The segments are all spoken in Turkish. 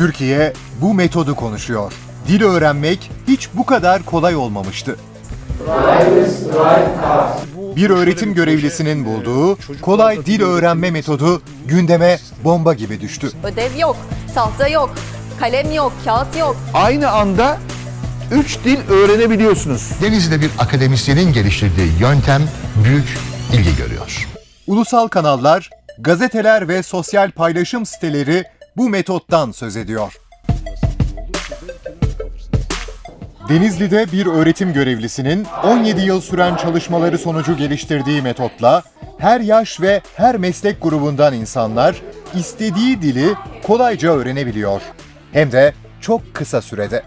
Türkiye bu metodu konuşuyor. Dil öğrenmek hiç bu kadar kolay olmamıştı. Bir öğretim görevlisinin bulduğu kolay dil öğrenme metodu gündeme bomba gibi düştü. Ödev yok, tahta yok, kalem yok, kağıt yok. Aynı anda 3 dil öğrenebiliyorsunuz. Denizli'de bir akademisyenin geliştirdiği yöntem büyük ilgi görüyor. Ulusal kanallar, gazeteler ve sosyal paylaşım siteleri bu metottan söz ediyor. Denizli'de bir öğretim görevlisinin 17 yıl süren çalışmaları sonucu geliştirdiği metotla her yaş ve her meslek grubundan insanlar istediği dili kolayca öğrenebiliyor. Hem de çok kısa sürede.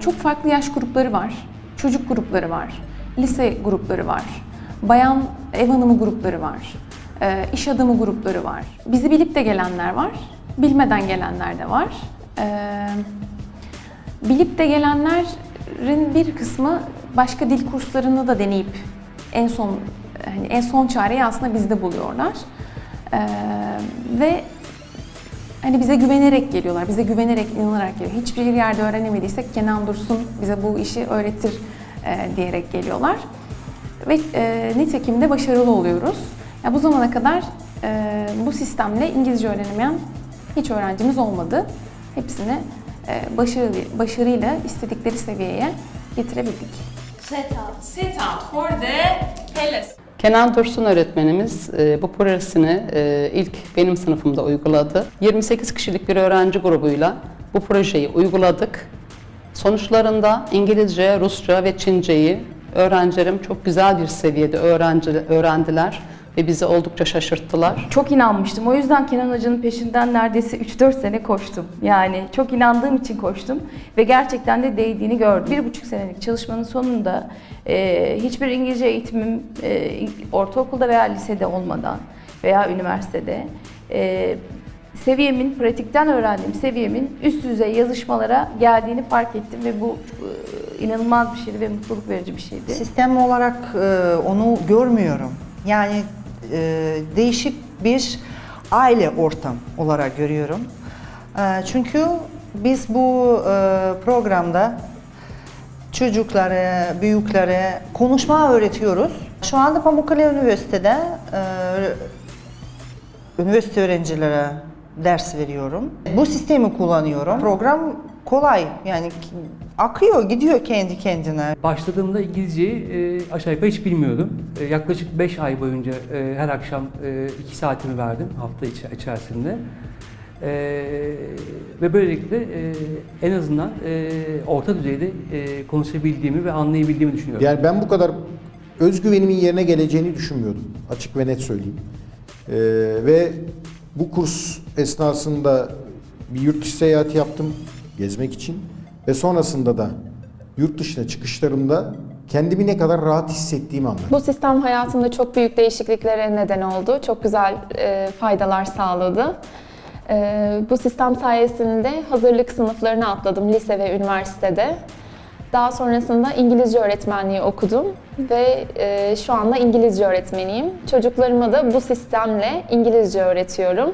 Çok farklı yaş grupları var. Çocuk grupları var. Lise grupları var. Bayan ev hanımı grupları var. e, iş adamı grupları var. Bizi bilip de gelenler var. Bilmeden gelenler de var. E, bilip de gelenlerin bir kısmı başka dil kurslarını da deneyip en son hani en son çareyi aslında bizde buluyorlar. E, ve Hani bize güvenerek geliyorlar, bize güvenerek, inanarak geliyor. Hiçbir yerde öğrenemediysek Kenan Dursun bize bu işi öğretir e, diyerek geliyorlar. Ve e, nitekim de başarılı oluyoruz. Ya bu zamana kadar e, bu sistemle İngilizce öğrenemeyen hiç öğrencimiz olmadı. Hepsini e, başarı, başarıyla istedikleri seviyeye getirebildik. Sit out for the Hellas. Kenan Dursun öğretmenimiz e, bu projesini e, ilk benim sınıfımda uyguladı. 28 kişilik bir öğrenci grubuyla bu projeyi uyguladık. Sonuçlarında İngilizce, Rusça ve Çince'yi öğrencilerim çok güzel bir seviyede öğrenci, öğrendiler ve bizi oldukça şaşırttılar. Çok inanmıştım. O yüzden Kenan Hoca'nın peşinden neredeyse 3-4 sene koştum. Yani çok inandığım için koştum ve gerçekten de değdiğini gördüm. Bir buçuk senelik çalışmanın sonunda e, hiçbir İngilizce eğitimim e, ortaokulda veya lisede olmadan veya üniversitede e, seviyemin, pratikten öğrendiğim seviyemin üst düzey yazışmalara geldiğini fark ettim ve bu e, inanılmaz bir şeydi ve mutluluk verici bir şeydi. Sistem olarak e, onu görmüyorum. Yani e, değişik bir aile ortam olarak görüyorum. E, çünkü biz bu e, programda çocuklara, büyüklere konuşma öğretiyoruz. Şu anda Pamukkale Üniversitede e, üniversite öğrencilere ders veriyorum. Bu sistemi kullanıyorum. Program kolay yani akıyor, gidiyor kendi kendine. Başladığımda İngilizceyi e, aşağı yukarı hiç bilmiyordum. E, yaklaşık 5 ay boyunca e, her akşam 2 saatimi verdim hafta içi- içerisinde. E, ve böylelikle e, en azından e, orta düzeyde e, konuşabildiğimi ve anlayabildiğimi düşünüyorum. Yani ben bu kadar özgüvenimin yerine geleceğini düşünmüyordum. Açık ve net söyleyeyim. Ee, ve bu kurs esnasında bir yurt dışı seyahati yaptım gezmek için. Ve sonrasında da yurt dışına çıkışlarımda kendimi ne kadar rahat hissettiğimi anladım. Bu sistem hayatımda çok büyük değişikliklere neden oldu. Çok güzel e, faydalar sağladı. E, bu sistem sayesinde hazırlık sınıflarına atladım lise ve üniversitede. Daha sonrasında İngilizce öğretmenliği okudum ve e, şu anda İngilizce öğretmeniyim. Çocuklarıma da bu sistemle İngilizce öğretiyorum.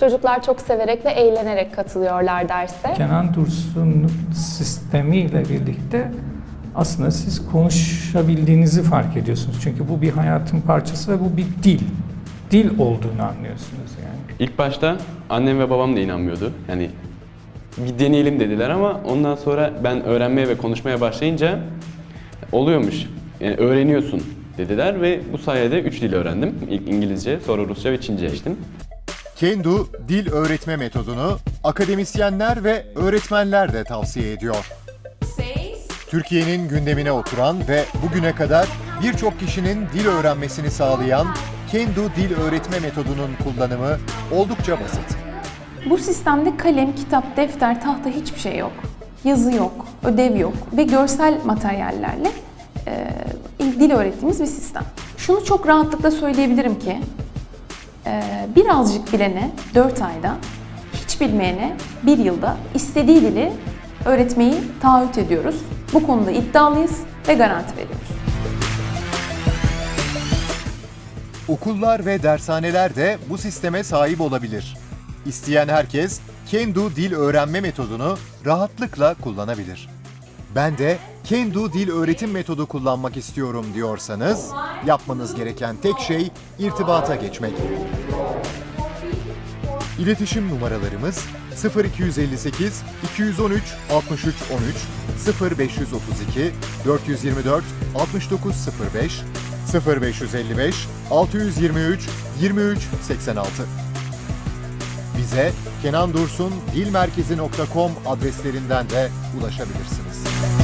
Çocuklar çok severek ve eğlenerek katılıyorlar derse. Kenan Dursun sistemiyle birlikte aslında siz konuşabildiğinizi fark ediyorsunuz. Çünkü bu bir hayatın parçası ve bu bir dil. Dil olduğunu anlıyorsunuz yani. İlk başta annem ve babam da inanmıyordu. Yani bir deneyelim dediler ama ondan sonra ben öğrenmeye ve konuşmaya başlayınca oluyormuş. Yani öğreniyorsun dediler ve bu sayede üç dil öğrendim. İlk İngilizce, sonra Rusça ve Çince geçtim. Kendu dil öğretme metodunu akademisyenler ve öğretmenler de tavsiye ediyor. Türkiye'nin gündemine oturan ve bugüne kadar birçok kişinin dil öğrenmesini sağlayan Kendu dil öğretme metodunun kullanımı oldukça basit. Bu sistemde kalem, kitap, defter, tahta hiçbir şey yok. Yazı yok, ödev yok ve görsel materyallerle e, dil öğrettiğimiz bir sistem. Şunu çok rahatlıkla söyleyebilirim ki e, birazcık bilene 4 ayda, hiç bilmeyene 1 yılda istediği dili öğretmeyi taahhüt ediyoruz. Bu konuda iddialıyız ve garanti veriyoruz. Okullar ve dershaneler de bu sisteme sahip olabilir. İsteyen herkes Kendu dil öğrenme metodunu rahatlıkla kullanabilir. Ben de Kendu dil öğretim metodu kullanmak istiyorum diyorsanız yapmanız gereken tek şey irtibata geçmek. İletişim numaralarımız 0258 213 63 13 0532 424 6905 0555 623 23 86 Bize kenandursun dilmerkezi.com adreslerinden de ulaşabilirsiniz.